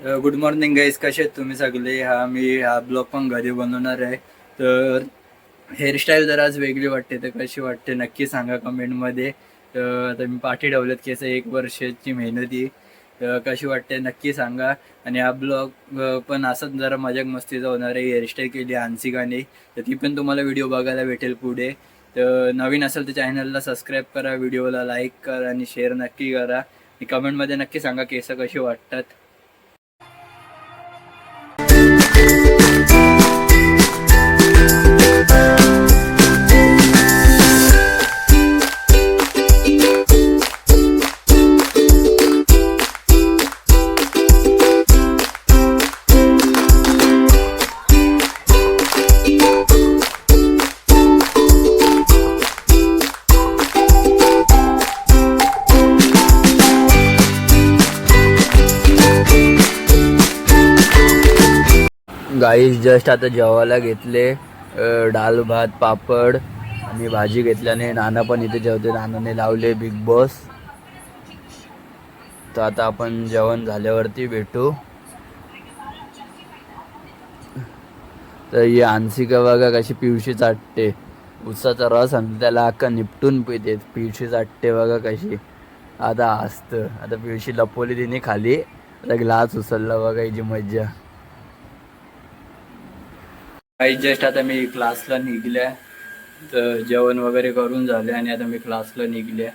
Good morning गाईस कसे आहेत तुम्ही सगळे? हा मी हा ब्लॉग पण घरी बनवणार आहे. तर हेअरस्टाईल जर आज वेगळी वाटते तर कशी वाटते नक्की सांगा कमेंटमध्ये तर आता मी पाठी ठेवलेत केस एक वर्षाची मेहनती तर कशी वाटते नक्की सांगा. आणि हा ब्लॉग पण असंच जरा मजाक मस्तीचा होणार आहे. हेअरस्टाईल केली आनसिकाने तर ती पण तुम्हाला व्हिडिओ बघायला भेटेल पुढे. तर नवीन असेल तर चॅनलला सबस्क्राईब करा व्हिडिओला लाईक करा आणि शेअर नक्की करा. आणि कमेंटमध्ये नक्की सांगा केस कशी वाटतात. गाईस जस्ट आता जेवायला घेतले डाल भात पापड आणि भाजी घेतल्याने नाना पण इथे जेवते. नानाने लावले बिग बॉस तर आता आपण जेवण झाल्यावरती भेटू. तर ही आंसिका बघा कशी पिवशी चाटते. उसाचा रस आणि त्याला अख्खा निपटून पिते. पिवशी चाटते बघा कशी. आता असतं. आता पिवशी लपवली तिने खाली. आता ग्लास उचलला बघा हिची मज्जा. काही जस्ट आता मी क्लासला निघल्या. तर जेवण वगैरे करून झाले आणि आता मी क्लासला निघल्या.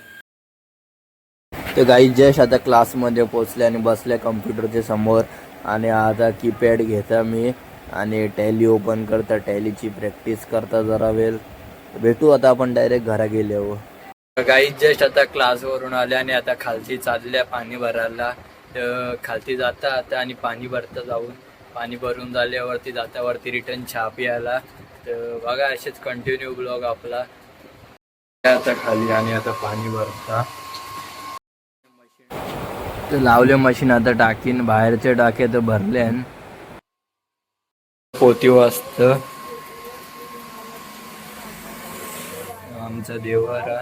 तर काही जस्ट आता क्लासमध्ये पोचले आणि बसल्या कम्प्युटरच्या समोर. आणि आता कीपॅड घेता मी. आणि टॅली ओपन करता टॅलीची प्रॅक्टिस करता जरा वेळ. भेटू आता आपण डायरेक्ट घरा गेल्यावर काही जस्ट आता क्लासवरून आले आणि आता खालती चालल्या पाणी भरायला. तर खालती जाता आता आणि पाणी भरता जाऊन पाणी भरून झाल्यावरती जातावरती रिटर्न छाप यायला. तर बघा असेच कंटिन्यू ब्लॉग आपला. आता खाली आणि आता पाणी भरता. तर लावले मशीन आता टाकीन. बाहेरचे टाके तर भरले पोती वाजत. आमचा देवारा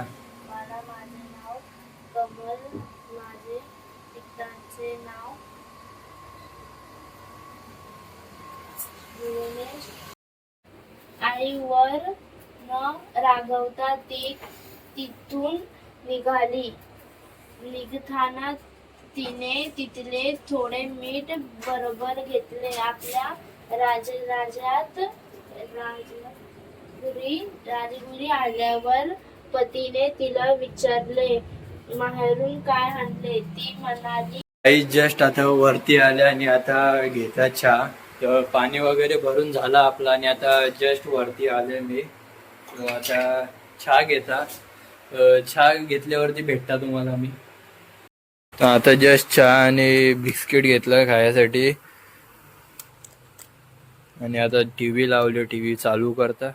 आईवर न रागवता ती तिथून निघाली. निघताना तिने तिथले थोडे मीठ बरोबर घेतले. आपल्या राज राजात राजगुरी राजगुरी आल्यावर पतीने तिला विचारले माहेरून काय आणले? ती म्हणाली आई जस्ट आता वरती आल्या आणि आता घेता चहा. तर पाणी वगैरे भरून झाला आपला आणि आता जस्ट वरती आले मी. तर आता चहा घेता. अं, चहा घेतल्यावरती भेटता तुम्हाला मी. तर आता जस्ट चहा आणि बिस्किट घेतलं खायसाठी. आणि आता टी व्ही लावली टी व्ही चालू करता.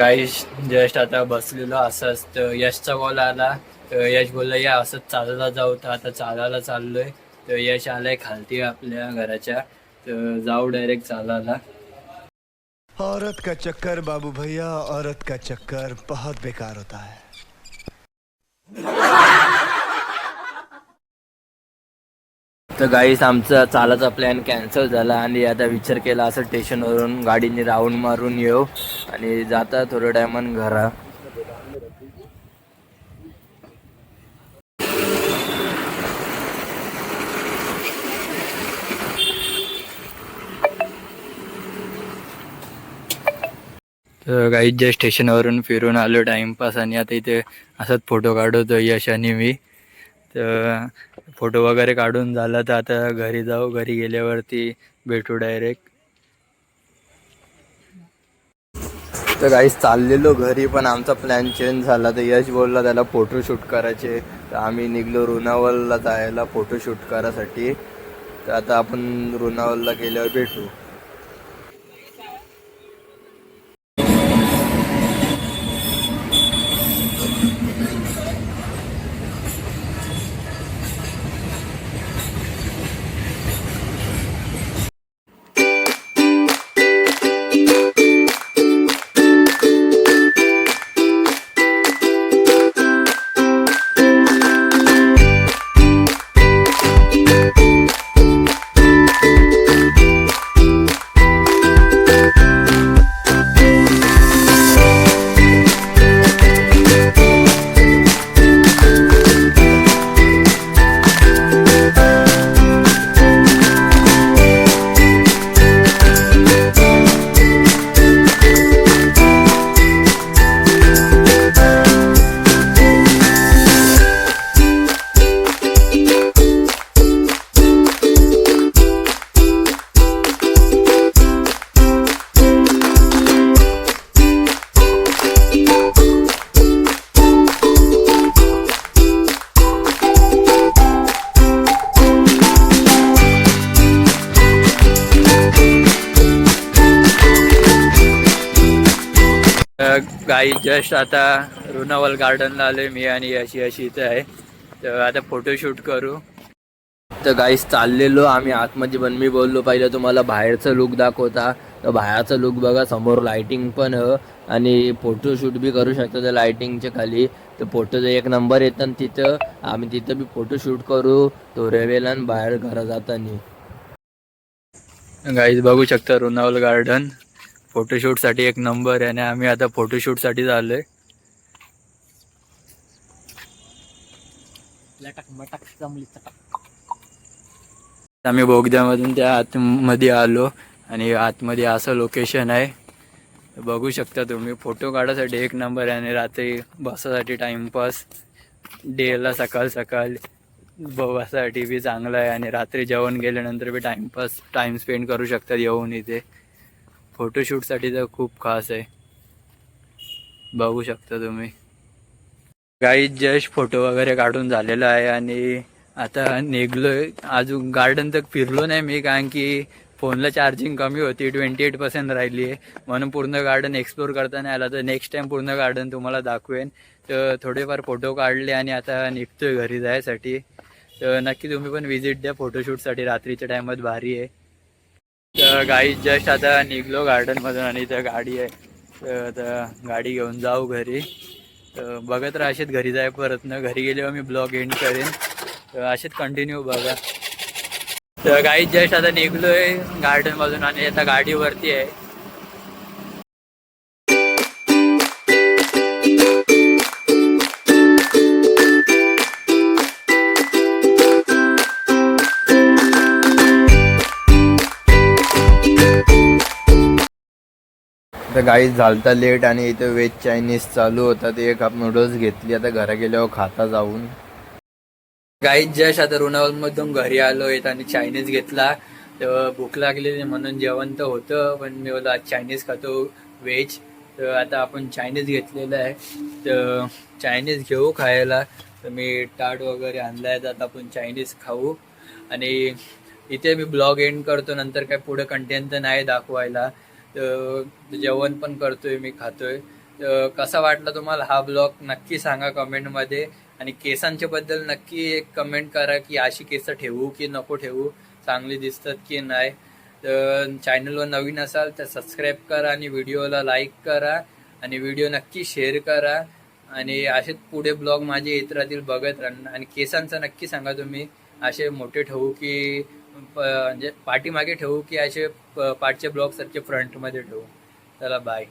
काही जस्ट आता बसलेलो असंच तर यशचा कॉल आला तर यश बोलला या असंच चालायला जाऊ तर आता चालायला चाललोय. तर यश आलाय खालती आपल्या घराच्या तर जाऊ डायरेक्ट चालायला. औरत का चक्कर बाबू भैया औरत का चक्कर बहुत बेकार होता है। तर गाईस आमचा चालाचा प्लॅन कॅन्सल झाला आणि आता विचार केला असं स्टेशनवरून गाडीने राऊंड मारून येऊ आणि जाता थोडं टायमान घरा. तर काही ज्या स्टेशनवरून फिरून आलो टाइमपास आणि आता इथे असंच फोटो काढवतो यश आणि मी. तर फोटो वगैरे काढून झाला तर आता घरी जाऊ घरी गेल्यावरती भेटू डायरेक्ट तर काहीच चाललेलो घरी पण आमचा प्लॅन चेंज झाला. तर यश बोलला त्याला फोटोशूट करायचे. तर आम्ही निघलो रुनावलला जायला फोटोशूट करायसाठी. तर आता आपण रुनावलला गेल्यावर भेटू. गाई जस्ट आता रुनावल गार्डनला आलोय मी आणि अशी अशी इथे आहे. तर आता फोटोशूट करू. तर गाईस चाललेलो आम्ही आतमध्ये पण मी बोललो पाहिजे तुम्हाला बाहेरचं लुक दाखवता. तर बाहेरचं लुक बघा समोर लाइटिंग पण आणि फोटोशूट बी करू शकतो त्या लाइटिंगच्या खाली. तर फोटोचं एक नंबर येतं तिथं आम्ही तिथं बी फोटोशूट करू. तो रेवेला बाहेर घरा जाताना. गाईज बघू शकता रुनावल गार्डन फोटोशूटसाठी एक नंबर आहे आणि आम्ही आता फोटोशूटसाठी झालोय आम्ही बोगद्यामधून त्या आतमध्ये आलो आणि आतमध्ये असं लोकेशन आहे. बघू शकता तुम्ही फोटो काढायसाठी एक नंबर आहे आणि रात्री बसासाठी टाइमपास डेला सकाळ सकाळ बसासाठी बी चांगलं आहे आणि रात्री जेवण गेल्यानंतर बी टाइमपास टाइम स्पेंड करू शकतात येऊन इथे. फोटोशूटसाठी तर खूप खास आहे. बघू शकता तुम्ही. काही जस्ट फोटो वगैरे काढून झालेला आहे आणि आता निघलोय. अजून गार्डन तर फिरलो नाही मी कारण की फोनला चार्जिंग कमी होती ट्वेंटी एट पर्सेंट राहिली आहे. म्हणून पूर्ण गार्डन एक्सप्लोर करता नाही आला. तर नेक्स्ट टाइम पूर्ण गार्डन तुम्हाला दाखवेन. तर थोडेफार फोटो काढले आणि आता निघतोय घरी जायसाठी. तर नक्की तुम्ही पण व्हिजिट द्या. फोटोशूटसाठी रात्रीच्या टायमात भारी आहे. तर गाई जस्ट आता निघलो गार्डनमधून आणि इथं गाडी आहे. तर आता गाडी घेऊन जाऊ घरी. तर बघत असेच घरी जाय परत. ना घरी गेल्यावर मी ब्लॉग एंड करेन. तर असेच कंटिन्यू बघा. तर गाई जस्ट आता निघलोय गार्डनमधून आणि आता गाडीवरती आहे. तर गाई झालता लेट आणि इथं व्हेज चायनीज चालू होता. ते एक नूडल्स घेतली. आता घरा गेल्यावर खाता जाऊन. गाईच जस्ट आता मधून घरी आलो येत आणि चायनीज घेतला. तर भूक लागलेली म्हणून जेवण तर होतं पण मी बोललो आज चायनीज खातो व्हेज तर आता आपण चायनीज घेतलेलं आहे. तर चायनीज घेऊ खायला. तर मी टाट वगैरे आणलाय. तर आता आपण चायनीज खाऊ. आणि इथे मी ब्लॉग एंड करतो. नंतर काय पुढे कंटेंट तर नाही दाखवायला. जेवण पण करतोय मी खातोय. तर कसा वाटला तुम्हाला हा ब्लॉग? नक्की सांगा कमेंटमध्ये. आणि केसांच्या बद्दल नक्की एक कमेंट करा की अशी केस ठेवू की नको ठेवू चांगली दिसतात की नाही. तर चॅनलवर नवीन असाल तर सबस्क्राईब करा आणि व्हिडिओला लाईक करा. आणि व्हिडिओ नक्की शेअर करा. आणि असेच पुढे ब्लॉग माझे येत राहतील बघत राहणार. आणि केसांचं नक्की सांगा तुम्ही. असे मोठे ठेवू की म्हणजे पाठीमागे ठेवू की असे प- पाठचे ब्लॉक सारखे फ्रंटमध्ये ठेवू. चला बाय